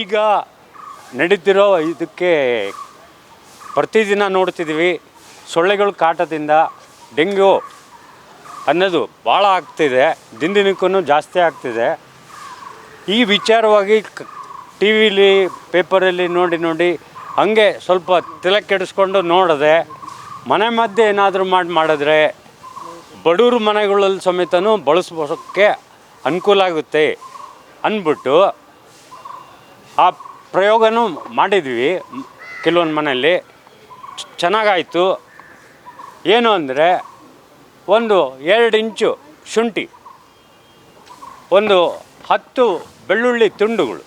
ಈಗ ನಡೀತಿರೋ ಇದಕ್ಕೆ ಪ್ರತಿದಿನ ನೋಡ್ತಿದ್ದೀವಿ. ಸೊಳ್ಳೆಗಳ ಕಾಟದಿಂದ ಡೆಂಗ್ಯೂ ಅನ್ನೋದು ಭಾಳ ಆಗ್ತಿದೆ. ದಿನದಿನಕ್ಕೂ ಜಾಸ್ತಿ ಆಗ್ತಿದೆ. ಈ ವಿಚಾರವಾಗಿ ಟಿ ವಿಲಿ ಪೇಪರಲ್ಲಿ ನೋಡಿ ನೋಡಿ ಹಂಗೆ ಸ್ವಲ್ಪ ತಲೆ ಕೆಡಿಸ್ಕೊಂಡು ನೋಡಿದೆ ಮನೆ ಮಧ್ಯೆ ಏನಾದರೂ ಮಾಡಿ ಮಾಡಿದ್ರೆ ಬಡವ್ರ ಮನೆಗಳಲ್ಲಿ ಸಮೇತನೂ ಬಳಸೋಕ್ಕೆ ಅನುಕೂಲ ಆಗುತ್ತೆ ಅಂದ್ಬಿಟ್ಟು ಆ ಪ್ರಯೋಗನೂ ಮಾಡಿದ್ವಿ ಕೆಲವೊಂದು ಮನೆಯಲ್ಲಿ. ಚೆನ್ನಾಗಾಯಿತು. ಏನು ಅಂದರೆ ಒಂದು ಎರಡು ಇಂಚು ಶುಂಠಿ, ಒಂದು ಹತ್ತು ಬೆಳ್ಳುಳ್ಳಿ ತುಂಡುಗಳು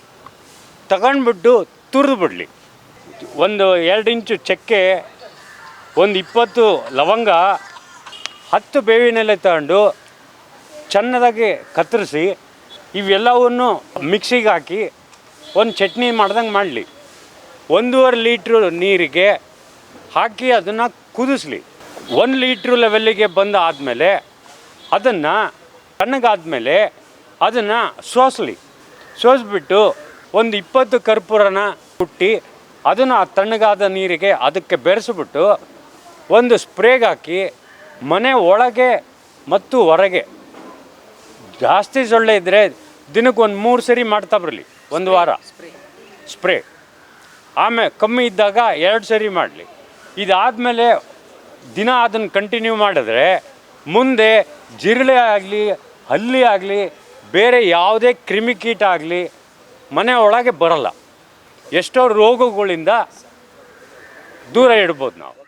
ತಗೊಂಡ್ಬಿಟ್ಟು ತುರಿದು ಬಿಡಲಿ ಒಂದು ಎರಡು ಇಂಚು ಚಕ್ಕೆ, ಒಂದು ಇಪ್ಪತ್ತು ಲವಂಗ, ಹತ್ತು ಬೇವಿನೆಲೆ ತಗೊಂಡು ಚೆನ್ನದಾಗಿ ಕತ್ತರಿಸಿ ಇವೆಲ್ಲವನ್ನು ಮಿಕ್ಸಿಗೆ ಹಾಕಿ ಒಂದು ಚಟ್ನಿ ಮಾಡ್ದಂಗೆ ಮಾಡಲಿ. ಒಂದೂವರೆ ಲೀಟ್ರು ನೀರಿಗೆ ಹಾಕಿ ಅದನ್ನು ಕುದಿಸ್ಲಿ. ಒಂದು ಲೀಟ್ರ್ ಲೆವೆಲ್ಲಿಗೆ ಬಂದ ಆದಮೇಲೆ ಅದನ್ನು ತಣ್ಣಗಾದಮೇಲೆ ಅದನ್ನು ಸೋಸಲಿ. ಸೋಸ್ಬಿಟ್ಟು ಒಂದು ಇಪ್ಪತ್ತು ಕರ್ಪೂರನ ಕುಟ್ಟಿ ಅದನ್ನು ಆ ತಣ್ಣಗಾದ ನೀರಿಗೆ ಅದಕ್ಕೆ ಬೆರೆಸಿಬಿಟ್ಟು ಒಂದು ಸ್ಪ್ರೇಗೆ ಹಾಕಿ ಮನೆ ಒಳಗೆ ಮತ್ತು ಹೊರಗೆ. ಜಾಸ್ತಿ ಸೊಳ್ಳೆ ಇದ್ದರೆ ದಿನಕ್ಕೆ ಒಂದು ಮೂರು ಸರಿ ಮಾಡ್ತಾ ಬರಲಿ, ಒಂದು ವಾರ. ಸ್ಪ್ರೇ. ಆಮೇಲೆ ಕಮ್ಮಿ ಇದ್ದಾಗ ಎರಡು ಸರಿ ಮಾಡಲಿ. ಇದಾದಮೇಲೆ ದಿನ ಅದನ್ನು ಕಂಟಿನ್ಯೂ ಮಾಡಿದ್ರೆ ಮುಂದೆ ಜಿರಳೆ ಆಗಲಿ, ಹಲ್ಲಿ ಆಗಲಿ, ಬೇರೆ ಯಾವುದೇ ಕ್ರಿಮಿಕೀಟ ಆಗಲಿ ಮನೆ ಒಳಗೆ ಬರಲ್ಲ. ಎಷ್ಟೋ ರೋಗಗಳಿಂದ ದೂರ ಇಡ್ಬೋದು ನಾವು.